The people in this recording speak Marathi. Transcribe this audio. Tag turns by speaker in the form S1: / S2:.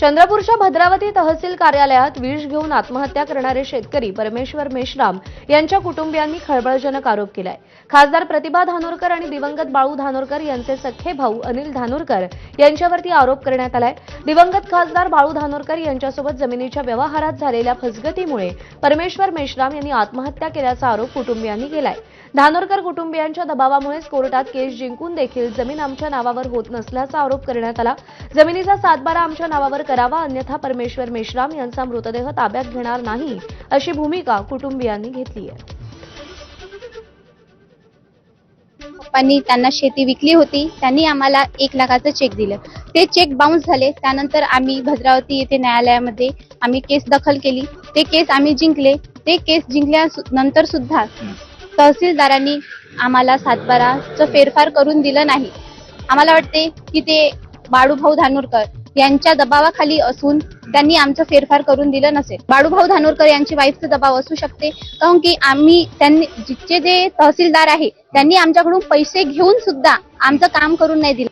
S1: चंद्रपूरच्या भद्रावती तहसील कार्यालयात विष घेऊन आत्महत्या करणारे शेतकरी परमेश्वर मेश्राम यांच्या कुटुंबियांनी खळबळजनक आरोप केलाय. खासदार प्रतिभा धानोरकर आणि दिवंगत बाळू धानोरकर यांचे सख्खे भाऊ अनिल धानोरकर यांच्यावरती आरोप करण्यात आलाय. दिवंगत खासदार बाळू धानोरकर यांच्यासोबत जमिनीच्या व्यवहारात झालेल्या फसगतीमुळे परमेश्वर मेश्राम यांनी आत्महत्या केल्याचा आरोप कुटुंबियांनी केलाय. धानोरकर कुटुंबियांच्या दबावामुळेच कोर्टात केस जिंकून देखील जमीन आमच्या नावावर होत नसल्याचा आरोप करण्यात आला. जमिनीचा सातबारा आमच्या नावावर करावा अन्यथा परमेश्वर मेश्राम यांचा मृतदेह ताब्यात घेणार नाही अशी भूमिका कुटुंबियांनी घेतली आहे.
S2: पप्पांनी त्यांना शेती विकली होती त्यांनी आम्हाला एक लाखाचं चेक दिलं. ते चेक बाउन्स झाले त्यानंतर आम्ही भद्रावती येथे न्यायालयामध्ये आम्ही केस दखल केली. ते केस आम्ही जिंकले. ते केस जिंकल्यानंतर सुद्धा तहसीलदारांनी आम्हाला सातबाराचं फेरफार करून दिलं नाही. आम्हाला वाटते की ते बाळूभाऊ धानोरकर यांच्या दबावाखाली असून त्यांनी आमचं फेरफार करून दिलं नसेल. बाळूभाऊ धानोरकर यांची वाईफचा दबाव असू शकते कारण की आम्ही त्यांनी जितके जे तहसीलदार आहे त्यांनी आमच्याकडून पैसे घेऊन सुद्धा आमचं काम करून नाही दिलं.